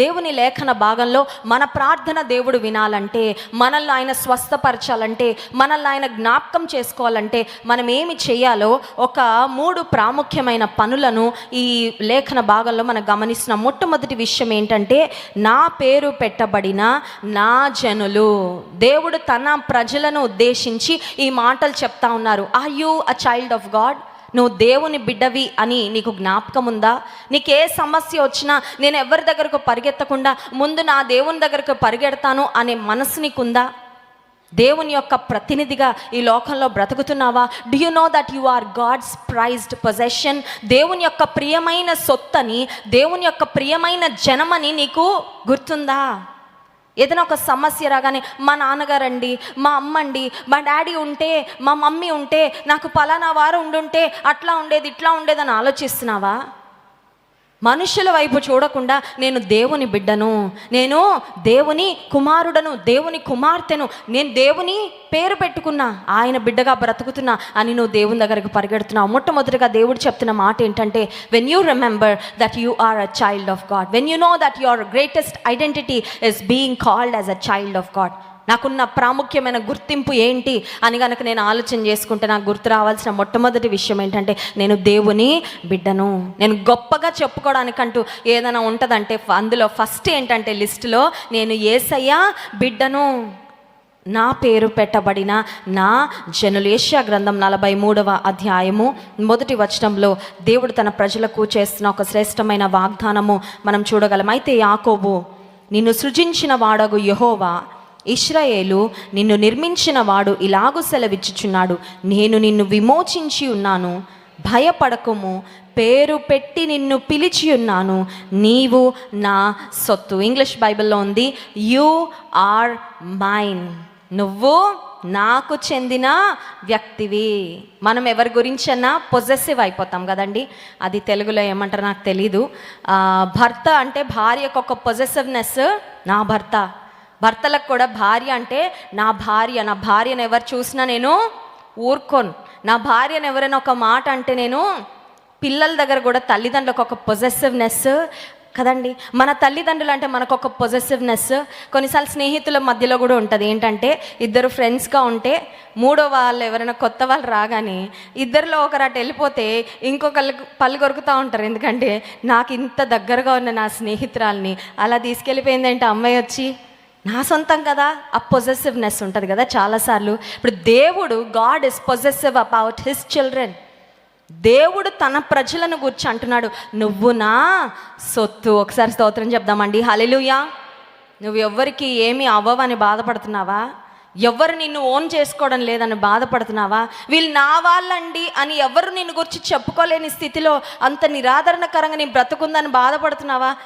దేవుని లేఖన భాగంలో మన ప్రార్థన దేవుడు వినాలంటే మనల్ని ఆయన స్వస్థపరచాలంటే మనల్ని ఆయన జ్ఞాపకం చేసుకోవాలంటే మనం ఏమి చేయాలో ఒక మూడు ప్రాముఖ్యమైన పనులను ఈ లేఖన భాగంలో మనం గమనిస్తున్న. మొట్టమొదటి విషయం ఏంటంటే నా పేరు పెట్టబడిన నా జనులు. దేవుడు తన ప్రజలను ఉద్దేశించి ఈ మాటలు చెప్తా ఉన్నారు. Are you a child of God నువ్వు దేవుని బిడ్డవి అని నీకు జ్ఞాపకం ఉందా నీకు ఏ సమస్య వచ్చినా నేను ఎవరి దగ్గరకు పరిగెత్తకుండా ముందు నా దేవుని దగ్గరకు పరిగెడతాను అనే మనసు నీకుందా? దేవుని యొక్క ప్రతినిధిగా ఈ లోకంలో బ్రతుకుతున్నావా? Do you know that you are God's prized possession దేవుని యొక్క ప్రియమైన సొత్తని దేవుని యొక్క ప్రియమైన జనమని నీకు గుర్తుందా? ఏదైనా ఒక సమస్య రాగానే మా నాన్నగారండి మా అమ్మండి మా డాడీ ఉంటే మా మమ్మీ ఉంటే నాకు పలానా వారు ఉండుంటే అట్లా ఉండేది ఇట్లా ఉండేదని ఆలోచిస్తున్నావా? మనుషుల వైపు చూడకుండా నేను దేవుని బిడ్డను నేను దేవుని కుమారుడను దేవుని కుమార్తెను నేను దేవుని పేరు పెట్టుకున్నా ఆయన బిడ్డగా బ్రతుకుతున్నా అని నువ్వు దేవుని దగ్గరకు పరిగెడుతున్నావు. మొట్టమొదటిగా దేవుడు చెప్తున్న మాట ఏంటంటే when you remember that you are a child of God when you know that your greatest identity is being called as a child of God నాకున్న ప్రాముఖ్యమైన గుర్తింపు ఏంటి అని కనుక నేను ఆలోచన చేసుకుంటే నాకు గుర్తు రావాల్సిన మొట్టమొదటి విషయం ఏంటంటే నేను దేవుని బిడ్డను. నేను గొప్పగా చెప్పుకోవడానికంటూ ఏదైనా ఉంటుందంటే ఫ- అందులో ఫస్ట్ ఏంటంటే లిస్టులో నేను ఏసయ్య బిడ్డను. నా పేరు పెట్టబడిన నా జనులు. ఏషియా గ్రంథం నలభై మూడవ అధ్యాయము మొదటి వచనంలో దేవుడు తన ప్రజలకు చేస్తున్న ఒక శ్రేష్టమైన వాగ్దానము మనం చూడగలం. అయితే యాకోబు నిన్ను సృజించిన వాడగు యహోవా. ఇష్రాయేలు నిన్ను నిర్మించిన వాడు ఇలాగు సెలవిచ్చుచున్నాడు. నేను నిన్ను విమోచించి ఉన్నాను. భయపడకము. పేరు పెట్టి నిన్ను పిలిచి ఉన్నాను. నీవు నా సొత్తు. ఇంగ్లీష్ బైబిల్లో ఉంది యు ఆర్ మైన్. నువ్వు నాకు చెందిన వ్యక్తివి. మనం ఎవరి గురించన్నా పొజెసివ్ అయిపోతాం కదండి. అది తెలుగులో ఏమంటారు నాకు తెలీదు. భర్త అంటే భార్యకు ఒక పొజెసివ్నెస్ నా భర్త. భర్తలకు కూడా భార్య అంటే నా భార్య నా భార్యను ఎవరు చూసినా నేను ఊరుకోను. నా భార్యను ఎవరైనా ఒక మాట అంటే నేను పిల్లల దగ్గర కూడా తల్లిదండ్రులకు ఒక పొజెసివ్నెస్ కదండి. మన తల్లిదండ్రులు అంటే మనకు ఒక పొజెసివ్నెస్ కొన్నిసార్లు స్నేహితుల మధ్యలో కూడా ఉంటుంది. ఏంటంటే ఇద్దరు ఫ్రెండ్స్గా ఉంటే మూడో వాళ్ళు ఎవరైనా కొత్త వాళ్ళు రాగానే ఇద్దరిలో ఒకరు అటు వెళ్ళిపోతే ఇంకొకళ్ళకి పళ్ళు కొరుకుతూ ఉంటారు. ఎందుకంటే నాకు ఇంత దగ్గరగా ఉన్న నా స్నేహితురాల్ని అలా తీసుకెళ్ళిపోయిందంటే అమ్మాయి వచ్చి నా సొంతం కదా? ఆ పొజెసివ్నెస్ ఉంటుంది కదా చాలాసార్లు. ఇప్పుడు దేవుడు God is possessive about his children దేవుడు తన ప్రజలను గుర్చి అంటున్నాడు నువ్వు నా సొత్తు. ఒకసారి స్తోత్రం చెప్దామండి. హలెలుయా నువ్వు ఎవ్వరికి ఏమీ అవ్వవని బాధపడుతున్నావా? ఎవరు నిన్ను ఓన్ చేసుకోవడం లేదని బాధపడుతున్నావా? వీళ్ళు నా వాళ్ళండి అని ఎవరు నిన్ను గురించి చెప్పుకోలేని స్థితిలో అంత నిరాదరణకరంగా నీ బ్రతుకుందని బాధపడుతున్నావా?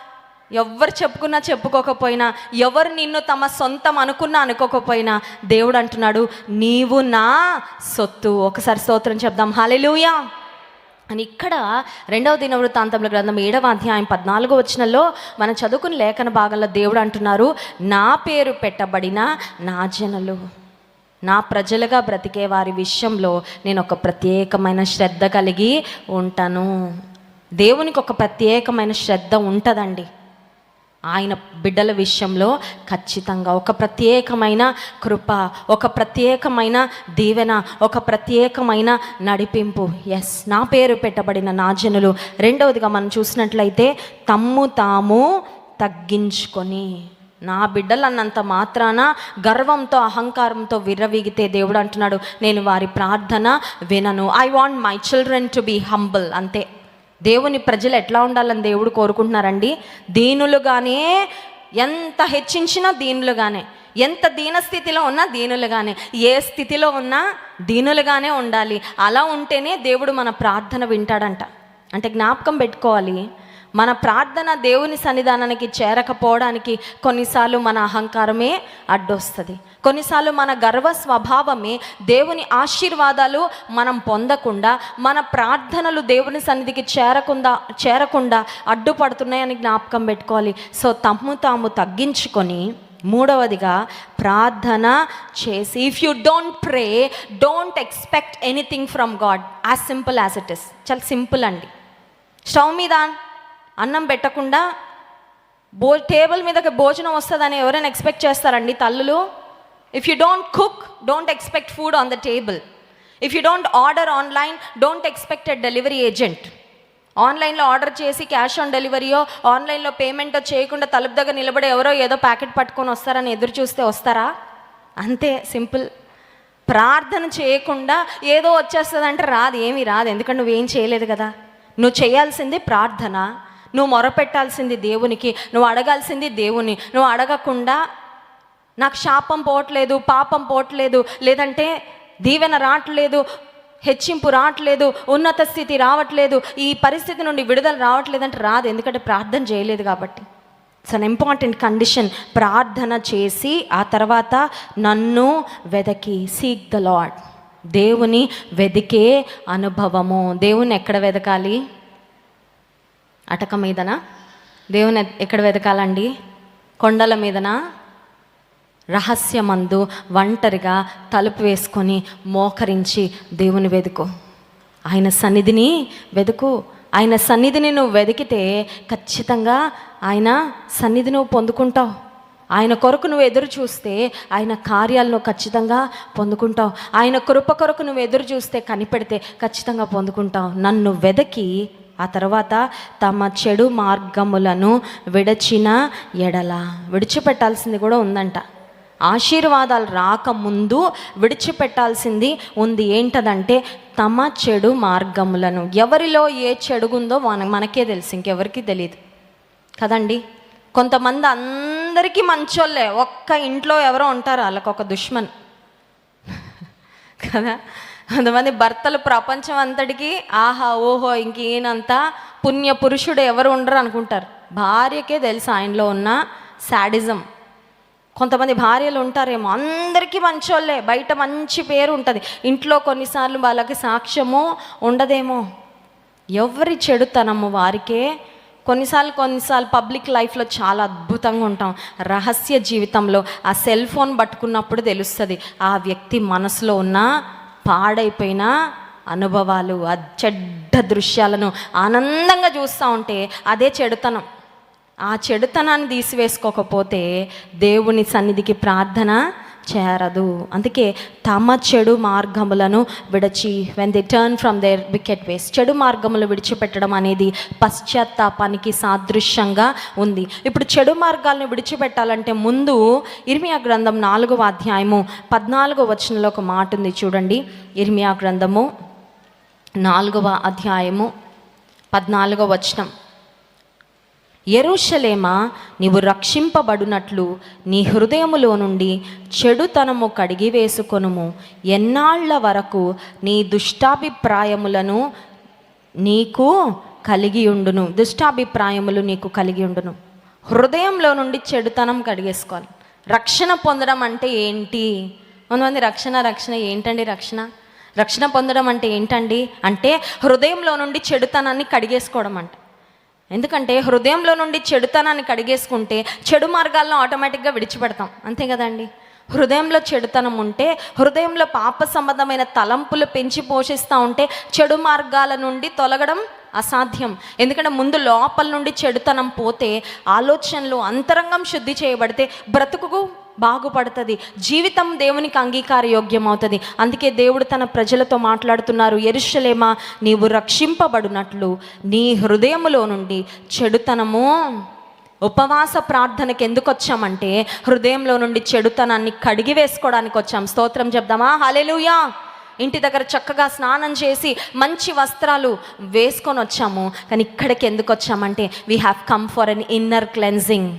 ఎవరు చెప్పుకున్నా చెప్పుకోకపోయినా ఎవరు నిన్ను తమ సొంతం అనుకున్నా అనుకోకపోయినా దేవుడు అంటున్నాడు నీవు నా సొత్తు. ఒకసారి స్తోత్రం చెప్దాం. హాలెలుయా అని ఇక్కడ రెండవ దిన వృత్తాంతముల గ్రంథం ఏడవ అధ్యాయం పద్నాలుగో వచనంలో మనం చదువుకున్న లేఖన భాగంలో దేవుడు అంటున్నారు నా పేరు పెట్టబడిన నా జనులు నా ప్రజలుగా బ్రతికే వారి విషయంలో నేను ఒక ప్రత్యేకమైన శ్రద్ధ కలిగి ఉంటాను. దేవునికి ఒక ప్రత్యేకమైన శ్రద్ధ ఉంటుందండి. ఆయన బిడ్డల విషయంలో ఖచ్చితంగా ఒక ప్రత్యేకమైన కృప ఒక ప్రత్యేకమైన దీవెన ఒక ప్రత్యేకమైన నడిపింపు. ఎస్ నా పేరు పెట్టబడిన నా జనులు. రెండవదిగా మనం చూసినట్లయితే తమ్ము తాము తగ్గించుకొని నా బిడ్డలు అన్నంత మాత్రాన గర్వంతో అహంకారంతో విర్రవీగితే దేవుడు అంటున్నాడు నేను వారి ప్రార్థన వినను. I want my children to be humble అంతే. దేవుని ప్రజలు ఎట్లా ఉండాలని దేవుడు కోరుకుంటున్నారండి? దీనులుగానే ఎంత హెచ్చించినా దీనులుగానే ఎంత దీన స్థితిలో ఉన్నా దీనులుగానే ఏ స్థితిలో ఉన్నా దీనులుగానే ఉండాలి. అలా ఉంటేనే దేవుడు మన ప్రార్థన వింటాడంట. అంటే జ్ఞాపకం పెట్టుకోవాలి. మన ప్రార్థన దేవుని సన్నిధానానికి చేరకపోవడానికి కొన్నిసార్లు మన అహంకారమే అడ్డొస్తుంది. కొన్నిసార్లు మన గర్వ స్వభావమే దేవుని ఆశీర్వాదాలు మనం పొందకుండా మన ప్రార్థనలు దేవుని సన్నిధికి చేరకుండా చేరకుండా అడ్డుపడుతున్నాయని జ్ఞాపకం పెట్టుకోవాలి. సో తమ్ము తాము తగ్గించుకొని మూడవదిగా ప్రార్థన చేసి if you don't pray don't expect anything from God as simple as it is చాలా సింపుల్ అండి. స్టవ్ మీద అన్నం పెట్టకుండా భో టేబుల్ మీదకి భోజనం వస్తుందని ఎవరైనా ఎక్స్పెక్ట్ చేస్తారండి తల్లులు? If you don't cook don't expect food on the table if you don't order online don't expect a delivery agent ఆన్లైన్లో ఆర్డర్ చేసి క్యాష్ ఆన్ డెలివరీయో ఆన్లైన్లో పేమెంట్ చేయకుండా తలుపు దగ్గర నిలబడి ఎవరో ఏదో ప్యాకెట్ పట్టుకొని వస్తారని ఎదురు చూస్తే వస్తారా? అంతే సింపుల్. ప్రార్థన చేయకుండా ఏదో వచ్చేస్తుంది అంటే రాదు ఏమీ రాదు. ఎందుకంటే నువ్వేం చేయలేదు కదా? నువ్వు చేయాల్సింది ప్రార్థన. నువ్వు మొరపెట్టాల్సింది దేవునికి నువ్వు అడగాల్సింది దేవుని. నువ్వు అడగకుండా నాకు శాపం పోవట్లేదు పాపం పోవట్లేదు లేదంటే దీవెన రావట్లేదు హెచ్చింపు రావట్లేదు ఉన్నత స్థితి రావట్లేదు ఈ పరిస్థితి నుండి విడుదల రావట్లేదంటే రాదు. ఎందుకంటే ప్రార్థన చేయలేదు కాబట్టి. ఇట్స్ అన్ ఇంపార్టెంట్ కండిషన్ ప్రార్థన చేసి ఆ తర్వాత నన్ను వెదకి. సీక్ ద లాడ్ దేవుని వెదికే అనుభవము. దేవుని ఎక్కడ వెదకాలి? అటక మీదనా. దేవుని ఎక్కడ వెతకాలండి? కొండల మీదన. రహస్యమందు ఒంటరిగా తలుపు వేసుకొని మోకరించి దేవుని వెతుకు. ఆయన సన్నిధిని వెతుకు. ఆయన సన్నిధిని నువ్వు వెతికితే ఖచ్చితంగా ఆయన సన్నిధి నువ్వు పొందుకుంటావు. ఆయన కొరకు నువ్వు ఎదురు చూస్తే ఆయన కార్యాలను ఖచ్చితంగా పొందుకుంటావు. ఆయన కృప కొరకు నువ్వు ఎదురు చూస్తే కనిపెడితే ఖచ్చితంగా పొందుకుంటావు. నన్ను వెదకి ఆ తర్వాత తమ చెడు మార్గములను విడచిన ఎడల. విడిచిపెట్టాల్సింది కూడా ఉందంట. ఆశీర్వాదాలు రాకముందు విడిచిపెట్టాల్సింది ఉంది. ఏంటదంటే తమ చెడు మార్గములను. ఎవరిలో ఏ చెడుగుందో మన మనకే తెలుసు. ఇంకెవరికి తెలియదు కదండి? కొంతమంది అందరికీ మంచోళ్ళే. ఒక్క ఇంట్లో ఎవరో ఉంటారు. వాళ్ళకొక దుష్మన్. కదా? కొంతమంది భర్తలు ప్రపంచం అంతటికి ఆహా ఓహో ఇంకేనంత పుణ్య పురుషుడు ఎవరు ఉండరు అనుకుంటారు. భార్యకే తెలుసు ఆయనలో ఉన్న శాడిజం. కొంతమంది భార్యలు ఉంటారేమో అందరికీ మంచోళ్ళే బయట మంచి పేరు ఉంటుంది. ఇంట్లో కొన్నిసార్లు వాళ్ళకి సాక్ష్యము ఉండదేమో. ఎవరి చెడుతనము వారికే? కొన్నిసార్లు కొన్నిసార్లు పబ్లిక్ లైఫ్లో చాలా అద్భుతంగా ఉంటాం. రహస్య జీవితంలో ఆ సెల్ ఫోన్ పట్టుకున్నప్పుడు తెలుస్తుంది ఆ వ్యక్తి మనసులో ఉన్న పాడైపోయిన అనుభవాలు ఆ చెడ్డ దృశ్యాలను ఆనందంగా చూస్తూ ఉంటే అదే చెడుతనం. ఆ చెడుతనాన్ని తీసివేసుకోకపోతే దేవుని సన్నిధికి ప్రార్థన చేరదు. అందుకే తమ చెడు మార్గములను విడిచి when they turn from their wicked ways చెడు మార్గములు విడిచిపెట్టడం అనేది పశ్చాత్తాపానికి సాదృశ్యంగా ఉంది. ఇప్పుడు చెడు మార్గాలను విడిచిపెట్టాలంటే ముందు ఇర్మియా గ్రంథం నాలుగవ అధ్యాయము పద్నాలుగో వచనంలో ఒక మాట ఉంది చూడండి. ఇర్మియా గ్రంథము నాలుగవ అధ్యాయము పద్నాలుగో వచనం. ఎరుషలేమా నీవు రక్షింపబడినట్లు నీ హృదయములో నుండి చెడుతనము కడిగి వేసుకొనుము. ఎన్నాళ్ళ వరకు నీ దుష్టాభిప్రాయములను నీకు కలిగి ఉండును. దుష్టాభిప్రాయములు నీకు కలిగి ఉండును. హృదయంలో నుండి చెడుతనం కడిగేసుకోవాలి. రక్షణ పొందడం అంటే ఏంటి? కొంతమంది రక్షణ రక్షణ ఏంటండి రక్షణ? రక్షణ పొందడం అంటే ఏంటండి? అంటే హృదయంలో నుండి చెడుతనాన్ని కడిగేసుకోవడం అంట. ఎందుకంటే హృదయంలో నుండి చెడుతనాన్ని కడిగేసుకుంటే చెడు మార్గాల్లో ఆటోమేటిక్గా విడిచిపెడతాం. అంతే కదండి? హృదయంలో చెడుతనం ఉంటే హృదయంలో పాప సంబంధమైన తలంపులు పెంచి పోషిస్తూ ఉంటే చెడు మార్గాల నుండి తొలగడం అసాధ్యం. ఎందుకంటే ముందు లోపల నుండి చెడుతనం పోతే ఆలోచనలు అంతరంగం శుద్ధి చేయబడితే బ్రతుకుకు బాగుపడుతుంది. జీవితం దేవునికి అంగీకార యోగ్యం అవుతుంది అందుకే దేవుడు తన ప్రజలతో మాట్లాడుతున్నారు ఎరుషలేమా నీవు రక్షింపబడినట్లు. నీ హృదయములో నుండి చెడుతనము ఉపవాస ప్రార్థనకి ఎందుకు వచ్చామంటే హృదయంలో నుండి చెడుతనాన్ని కడిగి వేసుకోవడానికి వచ్చాం స్తోత్రం చెప్దామా? హలెలుయా ఇంటి దగ్గర చక్కగా స్నానం చేసి మంచి వస్త్రాలు వేసుకొని వచ్చాము. కానీ ఇక్కడికి ఎందుకు వచ్చామంటే we have come for an inner cleansing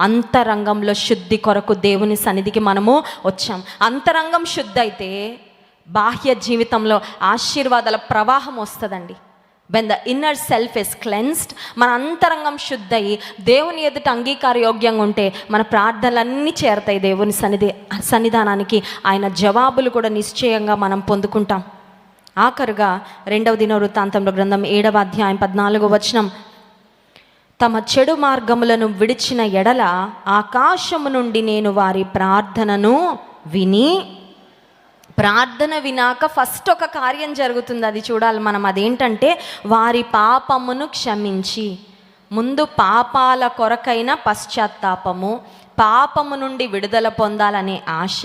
అంతరంగంలో శుద్ధి కొరకు దేవుని సన్నిధికి మనము వచ్చాం. అంతరంగం శుద్ధి అయితే బాహ్య జీవితంలో ఆశీర్వాదాల ప్రవాహం వస్తుందండి. When the inner self is cleansed మన అంతరంగం శుద్ధయి దేవుని ఎదుట అంగీకారయోగ్యంగా ఉంటే మన ప్రార్థనలన్నీ చేరతాయి దేవుని సన్నిధి సన్నిధానానికి. ఆయన జవాబులు కూడా నిశ్చయంగా మనం పొందుకుంటాం. ఆఖరుగా రెండవ దిన వృత్తాంతంలో గ్రంథం ఏడవ అధ్యాయం పద్నాలుగో వచనం. తమ చెడు మార్గములను విడిచిన ఎడల ఆకాశము నుండి నేను వారి ప్రార్థనను విని ప్రార్థన వినాక ఫస్ట్ ఒక కార్యం జరుగుతుంది అది చూడాలి మనం. అదేంటంటే వారి పాపమును క్షమించి ముందు పాపాల కొరకైన పశ్చాత్తాపము పాపము నుండి విడుదల పొందాలనే ఆశ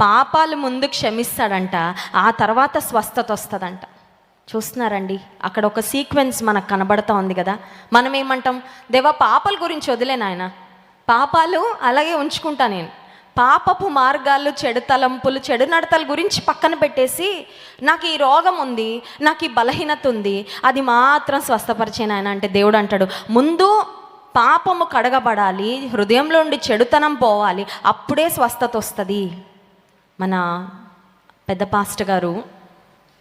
పాపాలు ముందు క్షమిస్తాడంట ఆ తర్వాత స్వస్థత వస్తుందంట. చూస్తున్నారండి అక్కడ ఒక సీక్వెన్స్ మనకు కనబడతా ఉంది కదా. మనం ఏమంటాం దేవా పాపాల గురించి వదిలే నాయన. పాపాలు అలాగే ఉంచుకుంటా నేను. పాపపు మార్గాలు చెడు తలంపులు చెడు నడతల గురించి పక్కన పెట్టేసి నాకు ఈ రోగం ఉంది నాకు ఈ బలహీనత ఉంది అది మాత్రం స్వస్థపరిచే నాయన అంటే దేవుడు అంటాడు. ముందు పాపము కడగబడాలి హృదయంలో ఉండి చెడుతనం పోవాలి అప్పుడే స్వస్థత వస్తుంది. మన పెద్ద పాస్టర్ గారు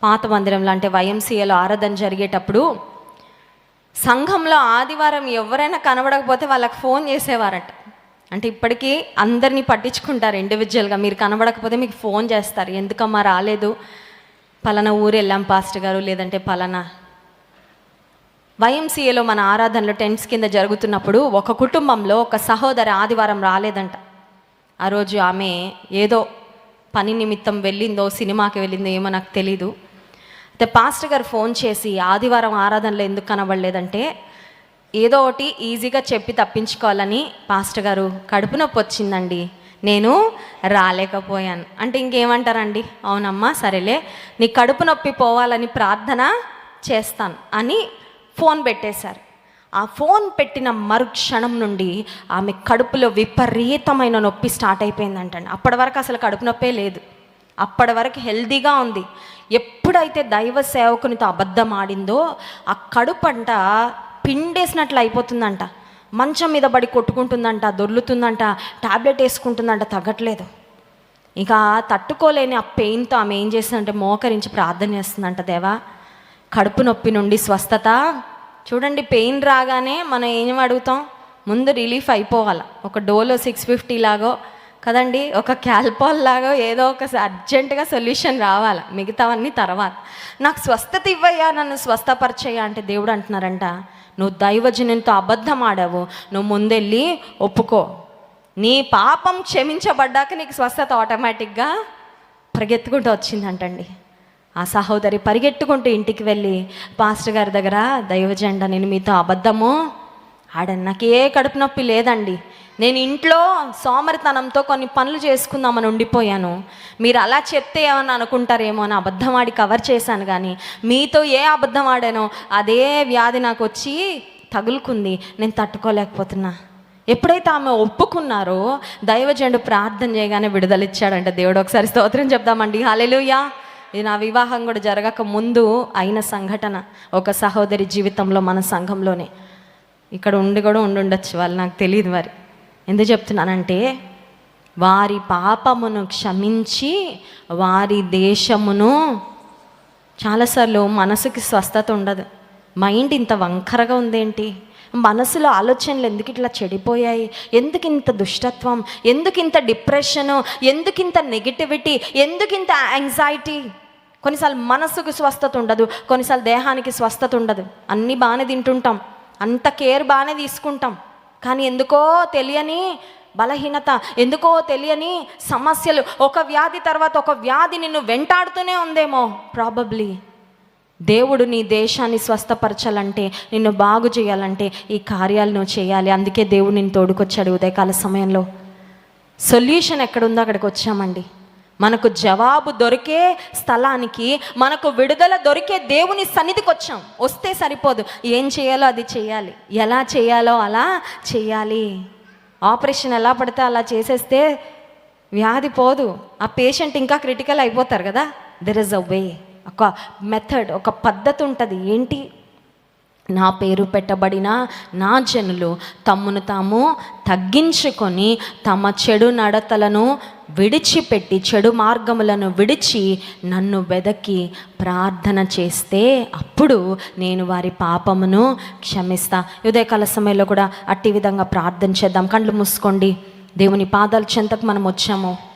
పాత మందిరంలో అంటే వైఎంసీఏలో ఆరాధన జరిగేటప్పుడు సంఘంలో ఆదివారం ఎవరైనా కనబడకపోతే వాళ్ళకి ఫోన్ చేసేవారట. అంటే ఇప్పటికీ అందరినీ పట్టించుకుంటారు ఇండివిజువల్గా మీరు కనబడకపోతే మీకు ఫోన్ చేస్తారు. ఎందుకమ్మా రాలేదు? పలానా ఊరు వెళ్ళాం పాస్టర్ గారు లేదంటే పలానా. వైఎంసీఏలో మన ఆరాధనలు టెంట్స్ కింద జరుగుతున్నప్పుడు ఒక కుటుంబంలో ఒక సహోదరి ఆదివారం రాలేదంట. ఆ రోజు ఆమె ఏదో పని నిమిత్తం వెళ్ళిందో సినిమాకి వెళ్ళిందో ఏమో నాకు తెలీదు. అయితే పాస్టర్ గారు ఫోన్ చేసి ఆదివారం ఆరాధనలో ఎందుకు కనబడలేదంటే ఏదో ఒకటి ఈజీగా చెప్పి తప్పించుకోవాలని పాస్టర్ గారు కడుపు నొప్పి వచ్చిందండి. నేను రాలేకపోయాను. అంటే ఇంకేమంటారండి? అవునమ్మా సరేలే. నీ కడుపు నొప్పి పోవాలని ప్రార్థన చేస్తాను అని ఫోన్ పెట్టేశారు. ఆ ఫోన్ పెట్టిన మరుక్షణం నుండి ఆమె కడుపులో విపరీతమైన నొప్పి స్టార్ట్ అయిపోయిందంటండి. అప్పటి వరకు అసలు కడుపు నొప్పే లేదు. అప్పటి వరకు హెల్దీగా ఉంది. ఎప్పుడైతే దైవ సేవకునితో అబద్ధం ఆడిందో ఆ కడుపంట పిండేసినట్లు అయిపోతుందంట. మంచం మీద పడి కొట్టుకుంటుందంట దొర్లుతుందంట టాబ్లెట్ వేసుకుంటుందంట తగ్గట్లేదు. ఇక తట్టుకోలేని ఆ పెయిన్తో ఆమె ఏం చేస్తుందంటే మోకరించి ప్రార్థన చేస్తుందంట దేవా కడుపు నొప్పి నుండి స్వస్థత. చూడండి పెయిన్ రాగానే మనం ఏం అడుగుతాం? ముందు రిలీఫ్ అయిపోవాలి. ఒక డోలో సిక్స్ ఫిఫ్టీ లాగో కదండి ఒక క్యాల్పాల్ లాగో ఏదో ఒక అర్జెంటుగా సొల్యూషన్ రావాలి మిగతావన్నీ తర్వాత. నాకు స్వస్థత ఇవ్వయ్యా నన్ను స్వస్థపరిచయ్యా అంటే దేవుడు అంటున్నారంట. నువ్వు దైవజనునితో అబద్ధం ఆడావు నువ్వు ముందెళ్ళి ఒప్పుకో. నీ పాపం క్షమించబడ్డాక నీకు స్వస్థత ఆటోమేటిక్గా పరిగెత్తుకుంటూ వచ్చిందంటండి. ఆ సహోదరి పరిగెట్టుకుంటూ ఇంటికి వెళ్ళి పాస్టర్ గారి దగ్గర దైవజెండ నేను మీతో అబద్ధము ఆడను. కడుపు నొప్పి లేదండి. నేను ఇంట్లో సోమరితనంతో కొన్ని పనులు చేసుకుందామని ఉండిపోయాను. మీరు అలా చెప్తే ఏమని అనుకుంటారేమో అని అబద్ధం ఆడి కవర్ చేశాను కానీ మీతో ఏ అబద్ధం ఆడానో అదే వ్యాధి నాకు వచ్చి తగులుకుంది. నేను తట్టుకోలేకపోతున్నా. ఎప్పుడైతే ఆమె ఒప్పుకున్నారో దైవజండు ప్రార్థన చేయగానే విడుదలిచ్చాడంట దేవుడు. ఒకసారి స్తోత్రం చెప్దామండి. హాలెలుయా ఇది నా వివాహం కూడా జరగక ముందు అయిన సంఘటన. ఒక సహోదరి జీవితంలో మన సంఘంలోనే. ఇక్కడ ఉండి కూడా ఉండుండొచ్చు వాళ్ళు నాకు తెలియదు మరి. ఎందుకు చెప్తున్నానంటే వారి పాపమును క్షమించి వారి దేశమును చాలాసార్లు మనసుకి స్వస్థత ఉండదు. మైండ్ ఇంత వంకరగా ఉందేంటి? మనసులో ఆలోచనలు ఎందుకు ఇట్లా చెడిపోయాయి? ఎందుకు ఇంత దుష్టత్వం? ఎందుకు ఇంత డిప్రెషను? ఎందుకు ఇంత నెగిటివిటీ? ఎందుకు ఇంత యాంగ్జైటీ? కొన్నిసార్లు మనసుకు స్వస్థత ఉండదు. కొన్నిసార్లు దేహానికి స్వస్థత ఉండదు. అన్నీ బాగానే తింటుంటాం. అంత కేర్ బాగానే తీసుకుంటాం. కానీ ఎందుకో తెలియని బలహీనత ఎందుకో తెలియని సమస్యలు ఒక వ్యాధి తర్వాత ఒక వ్యాధి నిన్ను వెంటాడుతూనే ఉందేమో. ప్రాబబ్లీ దేవుడు నీ దేశాన్ని స్వస్థపరచాలంటే నిన్ను బాగు చేయాలంటే ఈ కార్యాలు నువ్వు చేయాలి. అందుకే దేవుడు నిన్ను తోడుకొచ్చాడు ఉదయకాల సమయంలో. సొల్యూషన్ ఎక్కడుందో అక్కడికి వచ్చామండి. మనకు జవాబు దొరికే స్థలానికి మనకు విడుదల దొరికే దేవుని సన్నిధికి వచ్చాం. వస్తే సరిపోదు. ఏం చేయాలో అది చేయాలి. ఎలా చేయాలో అలా చేయాలి. ఆపరేషన్ ఎలా పడితే అలా చేసేస్తే వ్యాధి పోదు. ఆ పేషెంట్ ఇంకా క్రిటికల్ అయిపోతారు కదా. దెర్ ఇస్ అ వే ఒక మెథడ్ ఒక పద్ధతి ఉంటుంది. ఏంటి? నా పేరు పెట్టబడిన నా జనులు తమ్మును తాము తగ్గించుకొని తమ చెడు నడతలను విడిచిపెట్టి చెడు మార్గములను విడిచి నన్ను వెదకి ప్రార్థన చేస్తే అప్పుడు నేను వారి పాపమును క్షమిస్తా. ఉదయకాల సమయంలో కూడా అట్టి విధంగా ప్రార్థన చేద్దాం. కళ్ళు మూసుకోండి. దేవుని పాదాల చెంతకు మనం వచ్చాము.